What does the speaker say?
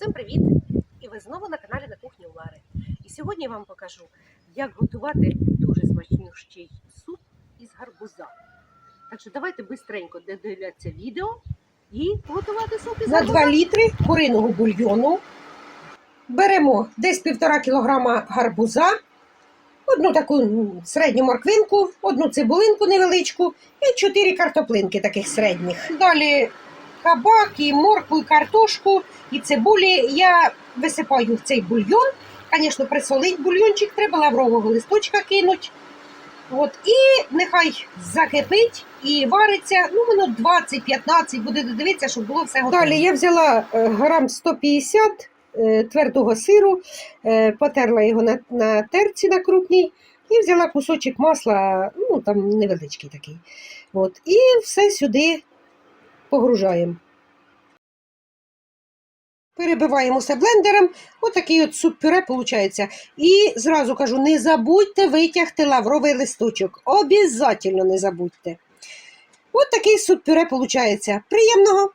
Всім привіт! І ви знову на каналі на кухні у Лари. І сьогодні я вам покажу, як готувати дуже смачнющий суп із гарбуза. Так що давайте бистренько додивляться відео і готувати суп із На гарбуза. 2 літри куриного бульйону беремо десь півтора кілограма гарбуза, одну таку середню морквинку, одну цибулинку невеличку і чотири картоплинки таких середніх. Далі кабак, і моркву, і картошку, і цибулі я висипаю в цей бульйон. Звісно, присолить бульйончик, треба лаврового листочка кинуть. От, і нехай закипить і вариться, ну, минут 20-15, буде дивитися, щоб було все готове. Далі я взяла е, грам 150 е, твердого сиру, е, потерла його на, на терці на крупній і взяла кусочок масла, ну там невеличкий такий. От, і все сюди погружаємо. Перебиваємо все блендером. Отакий от суп-пюре виходить. І зразу кажу: не забудьте витягти лавровий листочок. Обязательно не забудьте. От суп-пюре виходить. Приємного!